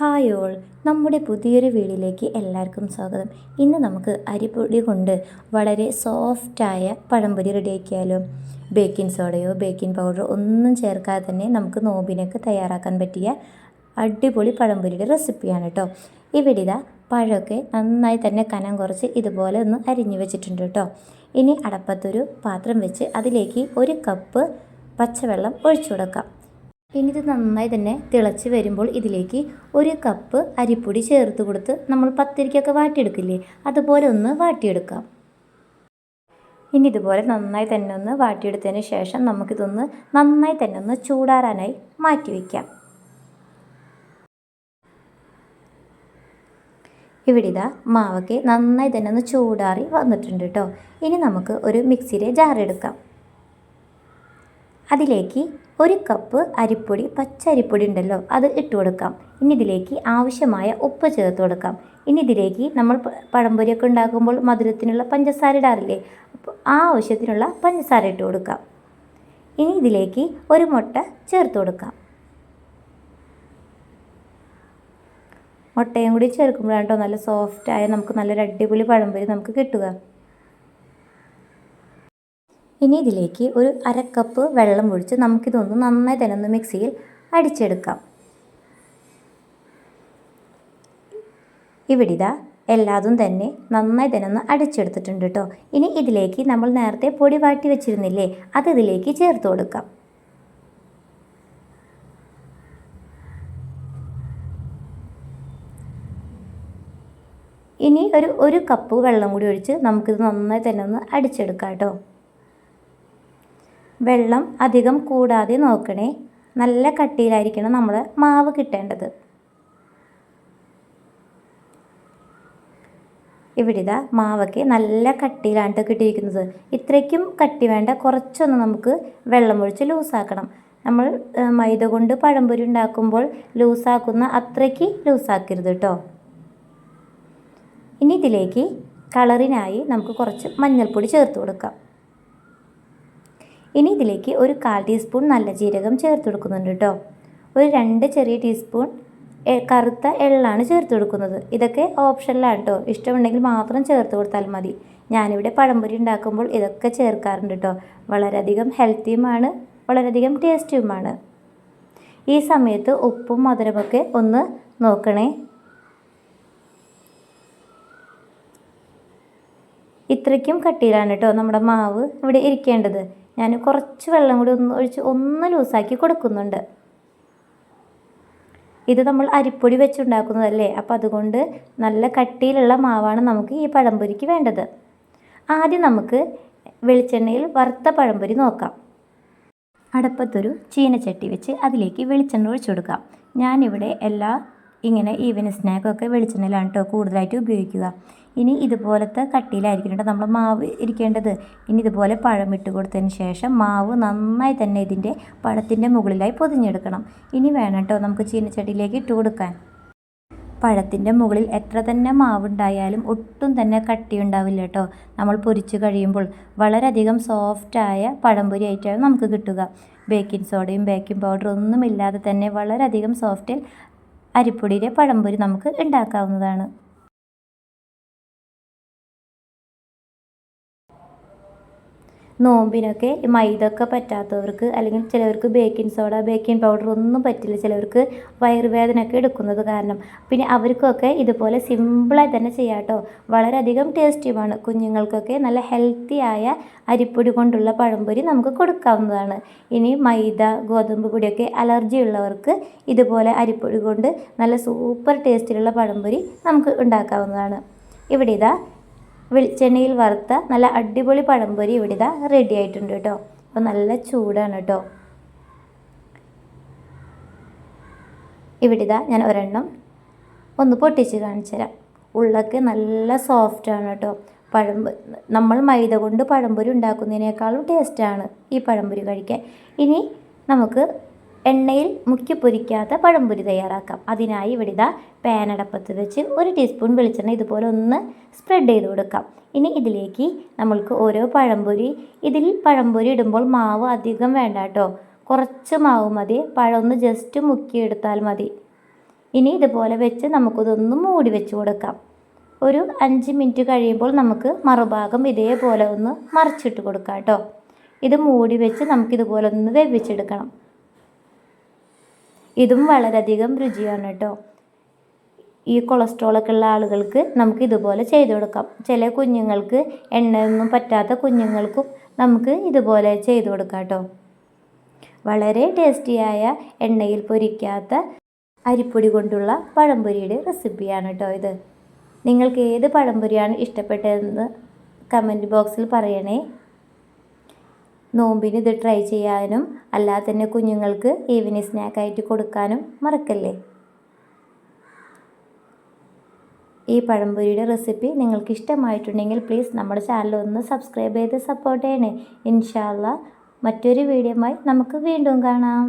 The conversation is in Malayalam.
Hi all. നമ്മുടെ പുതിയൊരു വീടിലേക്ക് എല്ലാവർക്കും സ്വാഗതം. ഇന്ന് നമുക്ക് അരിപ്പൊടി കൊണ്ട് വളരെ സോഫ്റ്റായ പഴംപൊരി റെഡിയാക്കിയാലോ? ബേക്കിംഗ് സോഡയോ ബേക്കിംഗ് പൗഡറോ ഒന്നും ചേർക്കാതെ തന്നെ നമുക്ക് നോബിനൊക്കെ തയ്യാറാക്കാൻ പറ്റിയ അടിപൊളി പഴംപൊരിയുടെ റെസിപ്പിയാണ് കേട്ടോ. ഇവിടെ ഇതാ പഴമൊക്കെ നന്നായി തന്നെ കനം കുറച്ച് ഇതുപോലെ ഒന്ന് അരിഞ്ഞു വെച്ചിട്ടുണ്ട് കേട്ടോ. ഇനി അടപ്പത്തൊരു പാത്രം വെച്ച് അതിലേക്ക് ഒരു കപ്പ് പച്ചവെള്ളം ഒഴിച്ചു കൊടുക്കാം. ഇനി ഇത് നന്നായി തന്നെ തിളച്ച് വരുമ്പോൾ ഇതിലേക്ക് ഒരു കപ്പ് അരിപ്പൊടി ചേർത്ത് കൊടുത്ത് നമ്മൾ പത്തിരിക്കൊക്കെ വാട്ടിയെടുക്കില്ലേ? അതുപോലെ ഒന്ന് വാട്ടിയെടുക്കാം. ഇനി ഇതുപോലെ നന്നായി തന്നെ ഒന്ന് വാട്ടിയെടുത്തതിന് ശേഷം നമുക്കിതൊന്ന് നന്നായി തന്നെ ഒന്ന് ചൂടാറാനായി മാറ്റി വയ്ക്കാം ഇവിടെ ഇതാ മാവൊക്കെ നന്നായി തന്നെ ഒന്ന് ചൂടാറി വന്നിട്ടുണ്ട് കേട്ടോ ഇനി നമുക്ക് ഒരു മിക്സിയിലെ ജാറെടുക്കാം അതിലേക്ക് ഒരു കപ്പ് അരിപ്പൊടി പച്ച അരിപ്പൊടി ഉണ്ടല്ലോ അത് ഇട്ട് കൊടുക്കാം. ഇനി ഇതിലേക്ക് ആവശ്യമായ ഉപ്പ് ചേർത്ത് കൊടുക്കാം. ഇനി ഇതിലേക്ക് നമ്മൾ പഴംപൊരിയൊക്കെ ഉണ്ടാക്കുമ്പോൾ മധുരത്തിനുള്ള പഞ്ചസാര ഇടാറില്ലേ? അപ്പോൾ ആ ആവശ്യത്തിനുള്ള പഞ്ചസാര ഇട്ട് കൊടുക്കാം. ഇനി ഇതിലേക്ക് ഒരു മുട്ട ചേർത്ത് കൊടുക്കാം. മുട്ടയും കൂടി ചേർക്കുമ്പോഴാണ് കേട്ടോ നല്ല സോഫ്റ്റായ നമുക്ക് നല്ലൊരു അടിപൊളി പഴംപൊരി നമുക്ക് കിട്ടുക. ഇനി ഇതിലേക്ക് ഒരു അര കപ്പ് വെള്ളം ഒഴിച്ച് നമുക്കിതൊന്ന് നന്നായി തന്നെ ഒന്ന് മിക്സിയിൽ അടിച്ചെടുക്കാം. ഇവിടെ ഇതാ എല്ലാതും തന്നെ നന്നായി തന്നെ ഒന്ന് അടിച്ചെടുത്തിട്ടുണ്ട് കേട്ടോ ഇനി ഇതിലേക്ക് നമ്മൾ നേരത്തെ പൊടി വാട്ടി വെച്ചിരുന്നില്ലേ അത് ഇതിലേക്ക് ചേർത്ത് കൊടുക്കാം. ഇനി ഒരു ഒരു കപ്പ് വെള്ളം കൂടി ഒഴിച്ച് നമുക്കിത് നന്നായി തന്നെ ഒന്ന് അടിച്ചെടുക്കാം കേട്ടോ വെള്ളം അധികം കൂടാതെ നോക്കണേ. നല്ല കട്ടിയിലായിരിക്കണം നമ്മൾ മാവ് കിട്ടേണ്ടത്. ഇവിടെ ഇതാ മാവൊക്കെ നല്ല കട്ടിയിലാണ് കിട്ടിയിരിക്കുന്നത്. ഇത്രയ്ക്കും കട്ടി വേണ്ട കുറച്ചൊന്ന് നമുക്ക് വെള്ളം ഒഴിച്ച് ലൂസാക്കണം. നമ്മൾ മൈദ കൊണ്ട് പഴംപൊരി ഉണ്ടാക്കുമ്പോൾ ലൂസാക്കുന്ന അത്രയ്ക്ക് ലൂസാക്കരുത് കേട്ടോ ഇനി ഇതിലേക്ക് കളറിനായി നമുക്ക് കുറച്ച് മഞ്ഞൾപ്പൊടി ചേർത്ത് കൊടുക്കാം. ഇനി ഇതിലേക്ക് ഒരു കാൽ ടീസ്പൂൺ നല്ല ജീരകം ചേർത്ത് കൊടുക്കുന്നുണ്ട് കേട്ടോ ഒരു രണ്ട് ചെറിയ ടീസ്പൂൺ കറുത്ത എള്ളാണ് ചേർത്ത് കൊടുക്കുന്നത്. ഇതൊക്കെ ഓപ്ഷനിലാണ് കേട്ടോ ഇഷ്ടമുണ്ടെങ്കിൽ മാത്രം ചേർത്ത് കൊടുത്താൽ മതി. ഞാനിവിടെ പഴംപൊരി ഉണ്ടാക്കുമ്പോൾ ഇതൊക്കെ ചേർക്കാറുണ്ട് കേട്ടോ വളരെയധികം ഹെൽത്തിയുമാണ് വളരെയധികം ടേസ്റ്റിയുമാണ്. ഈ സമയത്ത് ഉപ്പും മധുരമൊക്കെ ഒന്ന് നോക്കണേ. ഇത്രയ്ക്കും കട്ടിയിലാണ് കേട്ടോ നമ്മുടെ മാവ് ഇവിടെ ഇരിക്കേണ്ടത്. ഞാൻ കുറച്ച് വെള്ളം കൂടി ഒന്ന് ഒഴിച്ച് ഒന്ന് ലൂസാക്കി കൊടുക്കുന്നുണ്ട്. ഇത് നമ്മൾ അരിപ്പൊടി വെച്ചുണ്ടാക്കുന്നതല്ലേ? അപ്പോൾ അതുകൊണ്ട് നല്ല കട്ടിയിലുള്ള മാവാണ് നമുക്ക് ഈ പഴംപൊരിക്ക് വേണ്ടത്. ആദ്യം നമുക്ക് വെളിച്ചെണ്ണയിൽ വറുത്ത പഴംപൊരി നോക്കാം. അടപ്പത്തൊരു ചീനച്ചട്ടി വെച്ച് അതിലേക്ക് വെളിച്ചെണ്ണ ഒഴിച്ചു കൊടുക്കാം. ഞാനിവിടെ എല്ലാ ഇങ്ങനെ ഈവനിങ് സ്നാക്കൊക്കെ വെളിച്ചെണ്ണയിലാണ് കേട്ടോ കൂടുതലായിട്ട് ഉപയോഗിക്കുക. ഇനി ഇതുപോലത്തെ കട്ടിയിലായിരിക്കും കേട്ടോ നമ്മൾ മാവ് ഇരിക്കേണ്ടത്. ഇനി ഇതുപോലെ പഴം ഇട്ട് കൊടുത്തതിന് ശേഷം മാവ് നന്നായി തന്നെ ഇതിന്റെ പഴത്തിന്റെ മുകളിലായി പൊതിഞ്ഞെടുക്കണം. ഇനി വേണം കേട്ടോ നമുക്ക് ചീനച്ചട്ടിയിലേക്ക് ഇട്ട് കൊടുക്കാൻ. പഴത്തിന്റെ മുകളിൽ എത്ര തന്നെ മാവുണ്ടായാലും ഒട്ടും തന്നെ കട്ടി ഉണ്ടാവില്ല കേട്ടോ നമ്മൾ പൊരിച്ച് കഴിയുമ്പോൾ വളരെയധികം സോഫ്റ്റായ പഴംപൊരി ആയിട്ടാണ് നമുക്ക് കിട്ടുക. ബേക്കിംഗ് സോഡയും ബേക്കിംഗ് പൗഡറും ഒന്നുമില്ലാതെ തന്നെ വളരെയധികം സോഫ്റ്റിൽ അരിപ്പൊടിയിലെ പഴംപൊരി നമുക്ക് ഉണ്ടാക്കാവുന്നതാണ്. നോമ്പിനൊക്കെ മൈദ ഒക്കെ പറ്റാത്തവർക്ക് അല്ലെങ്കിൽ ചിലവർക്ക് ബേക്കിംഗ് സോഡ ബേക്കിംഗ് പൗഡർ ഒന്നും പറ്റില്ല. ചിലവർക്ക് വയറുവേദനയൊക്കെ എടുക്കുന്നത് കാരണം. പിന്നെ അവർക്കൊക്കെ ഇതുപോലെ സിമ്പിളായി തന്നെ ചെയ്യാട്ടോ വളരെയധികം ടേസ്റ്റിയുമാണ് കുഞ്ഞുങ്ങൾക്കൊക്കെ നല്ല ഹെൽത്തി ആയ അരിപ്പൊടി കൊണ്ടുള്ള പഴംപൊരി നമുക്ക് കൊടുക്കാവുന്നതാണ്. ഇനി മൈദ ഗോതമ്പ് പൊടിയൊക്കെ അലർജി ഉള്ളവർക്ക് ഇതുപോലെ അരിപ്പൊടി കൊണ്ട് നല്ല സൂപ്പർ ടേസ്റ്റിലുള്ള പഴംപൊരി നമുക്ക് ഉണ്ടാക്കാവുന്നതാണ്. ഇവിടെ ഇതാ വെളിച്ചെണ്ണയിൽ വറുത്ത നല്ല അടിപൊളി പഴംപൊരി ഇവിടെ ഇതാ റെഡി ആയിട്ടുണ്ട് കേട്ടോ. അപ്പോൾ നല്ല ചൂടാണ് കേട്ടോ. ഇവിടെ ഇതാ ഞാൻ ഒരെണ്ണം ഒന്ന് പൊട്ടിച്ച് കാണിച്ചു തരാം. ഉള്ളൊക്കെ നല്ല സോഫ്റ്റാണ് കേട്ടോ. പഴം നമ്മൾ മൈദ കൊണ്ട് പഴംപൊരി ഉണ്ടാക്കുന്നതിനേക്കാളും ടേസ്റ്റാണ് ഈ പഴംപൊരി കഴിക്കാൻ. ഇനി നമുക്ക് എണ്ണയിൽ മുക്കി പൊരിക്കാത്ത പഴംപൊരി തയ്യാറാക്കാം. അതിനായി ഇവിടെ ഇതാ പാനടപ്പത്ത് വെച്ച് ഒരു ടീസ്പൂൺ വെളിച്ചെണ്ണ ഇതുപോലെ ഒന്ന് സ്പ്രെഡ് ചെയ്ത് കൊടുക്കാം. ഇനി ഇതിലേക്ക് നമ്മൾക്ക് ഓരോ പഴംപൊരി ഇതിൽ പഴംപൊരി ഇടുമ്പോൾ മാവ് അധികം വേണ്ട കേട്ടോ. കുറച്ച് മാവ് മതി പഴം ഒന്ന് ജസ്റ്റ് മുക്കിയെടുത്താൽ മതി. ഇനി ഇതുപോലെ വെച്ച് നമുക്കിതൊന്ന് മൂടി വെച്ച് കൊടുക്കാം. ഒരു അഞ്ച് മിനിറ്റ് കഴിയുമ്പോൾ നമുക്ക് മറുഭാഗം ഇതേപോലെ ഒന്ന് മറിച്ചിട്ട് കൊടുക്കാം കേട്ടോ. ഇത് മൂടി വെച്ച് നമുക്കിതുപോലെ ഒന്ന് വേവിച്ചെടുക്കണം. ഇതും വളരെയധികം രുചിയാണ് കേട്ടോ. ഈ കൊളസ്ട്രോളൊക്കെ ഉള്ള ആളുകൾക്ക് നമുക്ക് ഇതുപോലെ ചെയ്തു കൊടുക്കാം. ചില കുഞ്ഞുങ്ങൾക്ക് എണ്ണയൊന്നും പറ്റാത്ത കുഞ്ഞുങ്ങൾക്കും നമുക്ക് ഇതുപോലെ ചെയ്തു കൊടുക്കാം കേട്ടോ. വളരെ ടേസ്റ്റിയായ എണ്ണയിൽ പൊരിക്കാത്ത അരിപ്പൊടി കൊണ്ടുള്ള പഴംപൊരിയുടെ റെസിപ്പിയാണ് കേട്ടോ ഇത്. നിങ്ങൾക്ക് ഏത് പഴംപൊരിയാണ് ഇഷ്ടപ്പെട്ടതെന്ന് കമന്റ് ബോക്സിൽ പറയണേ. നോമ്പിന് ഇത് ട്രൈ ചെയ്യാനും അല്ലാതെ തന്നെ കുഞ്ഞുങ്ങൾക്ക് ഈവനിങ് സ്നാക്കായിട്ട് കൊടുക്കാനും മറക്കല്ലേ? ഈ പഴംപൊരിയുടെ റെസിപ്പി നിങ്ങൾക്ക് ഇഷ്ടമായിട്ടുണ്ടെങ്കിൽ പ്ലീസ് നമ്മുടെ ചാനൽ ഒന്ന് സബ്സ്ക്രൈബ് ചെയ്ത് സപ്പോർട്ട് ചെയ്യണേ. ഇൻഷാല്ല മറ്റൊരു വീഡിയോയുമായി നമുക്ക് വീണ്ടും കാണാം.